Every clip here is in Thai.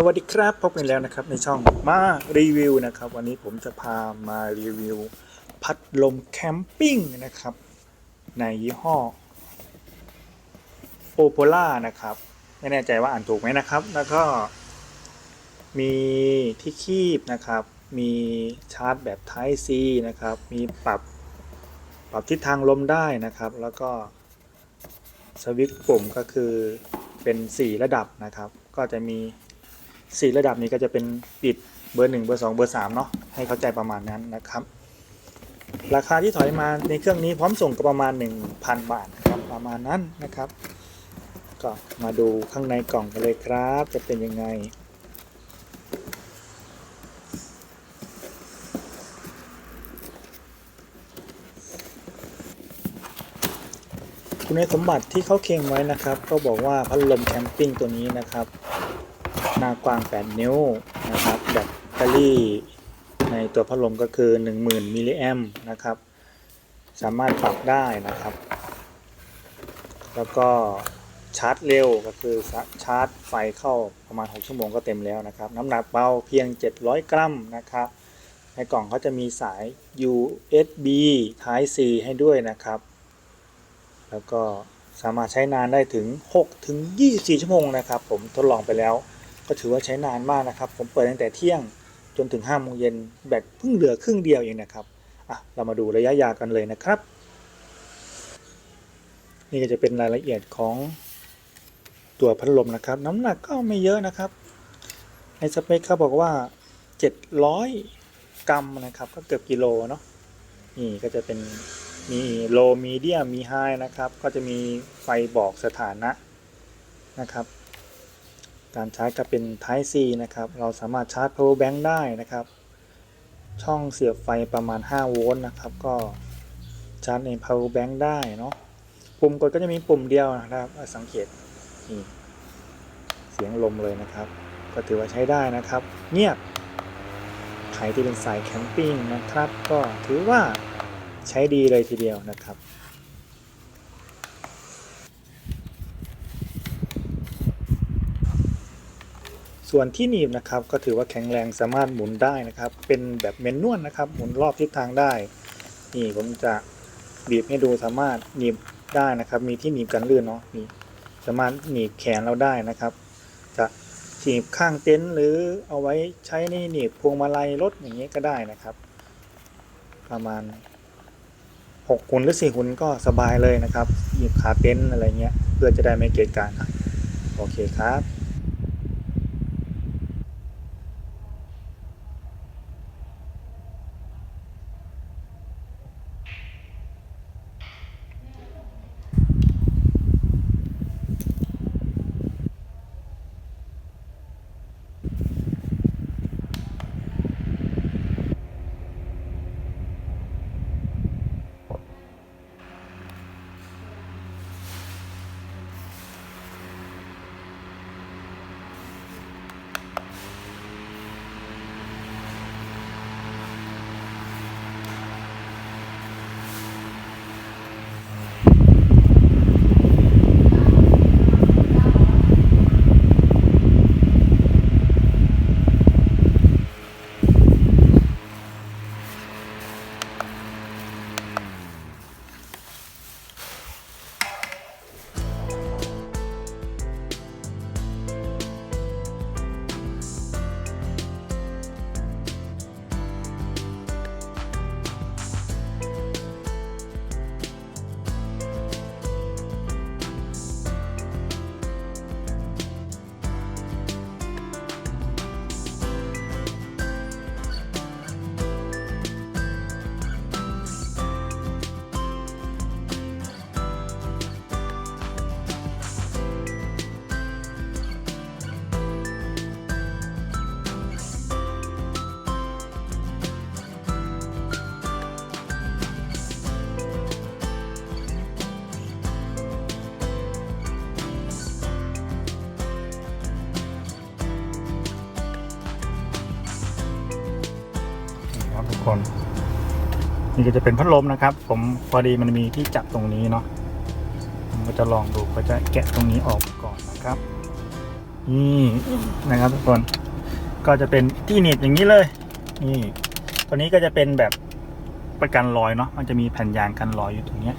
สวัสดีครับพบกันแล้วนะครับในช่องมารีวิวนะครับ วันนี้ผมจะพามารีวิว พัดลมแคมปิ้งนะครับ ในยี่ห้อโอโ l ล่านะครับ ไม่แน่ใจว่าอ่านถูกไหมนะครับ แล้วก็ มีที่คีบนะครับ มีชาร์จแบบ Type C นะครับ มีปรับปรับทิศทางลมได้นะครับ แล้วก็สวิตช์ปุ่มก็คือเป็น 4 ระดับนะครับ ก็จะมี 4 ระดับนี้ก็จะเป็นปิดเบอร์ 1 เบอร์ 2 เบอร์ 3 เนาะให้เข้าใจประมาณนั้นนะครับ ราคาที่ถอยมาในเครื่องนี้พร้อมส่งก็ประมาณ 1,000 บาทนะครับประมาณนั้นนะครับ ก็มาดูข้างในกล่องกันเลยครับ จะเป็นยังไงคุณสมบัติที่เขาเคียงไว้นะครับ ก็บอกว่าพัดลมแคมปิ้งตัวนี้นะครับ หน้ากว้าง 8 นิ้วนะครับแบตเตอรี่ในตัวพัดลมก็คือ 10,000 มิลลิแอมนะครับ สามารถปรับได้นะครับ แล้วก็ชาร์จเร็วก็คือชาร์จไฟเข้าประมาณ 6 ชั่วโมงก็เต็มแล้วนะครับ น้ำหนักเบาเพียง 700 กรัมนะครับ ในกล่องเขาจะมีสาย USB Type C ให้ด้วยนะครับ แล้วก็สามารถใช้นานได้ถึง 6 ถึง 24 ชั่วโมงนะครับ ผมทดลองไปแล้ว ก็ถือว่าใช้นานมากนะครับ ผมเปิดตั้งแต่เที่ยงจนถึง5โมงเย็นแบตเพิ่งเหลือครึ่งเดียวเองนะครับอะเรามาดูระยะยาวกันเลยนะครับ นี่ก็จะเป็นรายละเอียดของตัวพัดลมนะครับ น้ำหนักก็ไม่เยอะนะครับ ในสเปคเขาบอกว่า 700 กรัมนะครับ ก็เกือบกิโลเนาะนี่ก็จะเป็นมีโลมีเดียมมีไฮนะครับ ก็จะมีไฟบอกสถานะนะครับ การชาร์จก็เป็น Type C นะครับ เราสามารถชาร์จ power bank ได้นะครับ ช่องเสียบไฟประมาณ 5 โวลต์นะครับ ก็ชาร์จใน power bank ได้เนาะ ปุ่มกดก็จะมีปุ่มเดียวนะครับ สังเกตนี่เสียงลมเลยนะครับ ก็ถือว่าใช้ได้นะครับ เงียบ ใครที่เป็นสายแคมปิ้งนะครับ ก็ถือว่าใช้ดีเลยทีเดียวนะครับ ส่วนที่หนีบนะครับก็ถือว่าแข็งแรงสามารถหมุนได้นะครับ เป็นแบบเมนนวลนะครับ หมุนรอบทิศทางได้ นี่ผมจะบีบให้ดูสามารถหนีบได้นะครับ มีที่หนีบกันลื่นเนาะนี่สามารถหนีบแขนเราได้นะครับ จะหนีบข้างเต็นท์หรือเอาไว้ใช้ในหนีบพวงมาลัยรถอย่างนี้ก็ได้นะครับ ประมาณ6หุ่นหรือ4หุ่นก็สบายเลยนะครับหนีบขาเต็นท์อะไรเงี้ยเพื่อจะได้ไม่เกะกะอะโอเคครับ คนนี่ก็จะเป็นพัดลมนะครับ ผมพอดีมันมีที่จับตรงนี้เนาะผมก็จะลองดูก็จะแกะตรงนี้ออกก่อนนะครับ นี่นะครับทุกคนก็จะเป็นที่หนีบอย่างนี้เลย นี่ตัวนี้ก็จะเป็นแบบประกันรอยเนาะมันจะมีแผ่นยางกันรอยอยู่ตรงเนี้ย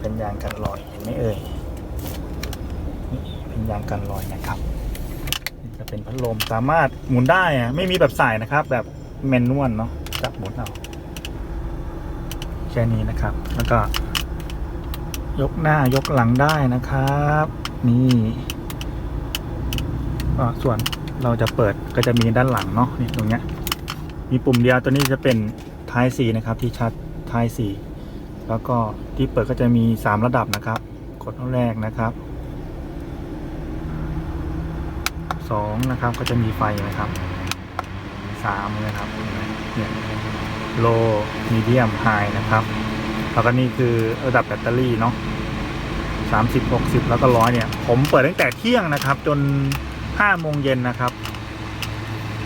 เป็นยางกันรอยเห็นไหมเอ่ยเป็นยางกันรอยนะครับจะเป็นพัดลมสามารถหมุนได้อะไม่มีแบบสายนะครับ แบบ แมนนวลเนาะจับหมุนเอาแค่นี้นะครับ แล้วก็ ยกหน้ายกหลังได้นะครับ นี่ส่วนเราจะเปิดก็จะมีด้านหลังเนาะนี่ตรงเนี้ย มีปุ่มเดียวตัวนี้จะเป็นท้ายสีนะครับ ที่ชัดท้ายสีแล้วก็ที่เปิดก็จะมี 3 ระดับนะครับ กดแรกนะครับ2นะครับก็จะมีไฟนะครับ 3นะครับเนี่ยโลมีเดียมไฮนะครับ แล้วก็นี่คือระดับแบตเตอรี่เนาะสามสิบหกสิบแล้วก็ร้อยเนี่ย ผมเปิดตั้งแต่เที่ยงนะครับ จนห้าโมงเย็นนะครับ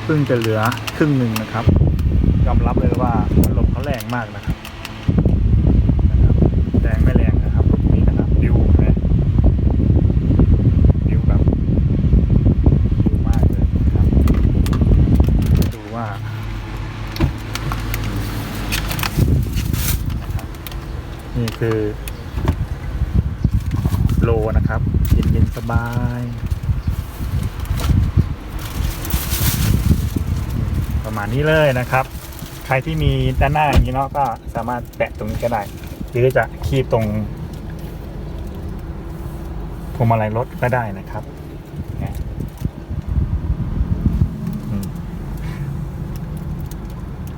เพิ่งจะเหลือครึ่งหนึ่งนะครับ ยอมรับเลยว่าลมเขาแรงมากนะครับแรงไม่แรงนะครับนี่นะครับดิวนะดิวแบบดิวมากเลยนะครับดูว่า นี่คือ โลนะครับเย็นเย็นๆสบาย ประมาณนี้เลยนะครับ ใครที่มีด้านหน้าอย่างนี้เนาะก็สามารถแตะตรงนี้ก็ได้ หรือจะคีบตรงพวงมาลัยรถก็ได้นะครับ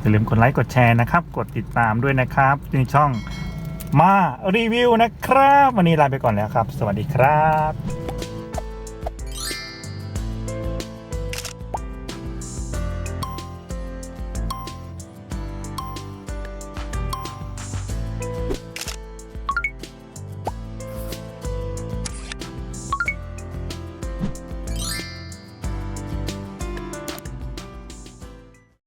อย่าลืมกดไลค์กดแชร์นะครับ กดติดตามด้วยนะครับในช่อง มารีวิวนะครับ วันนี้ลาไปก่อนแล้วครับ สวัสดีครับ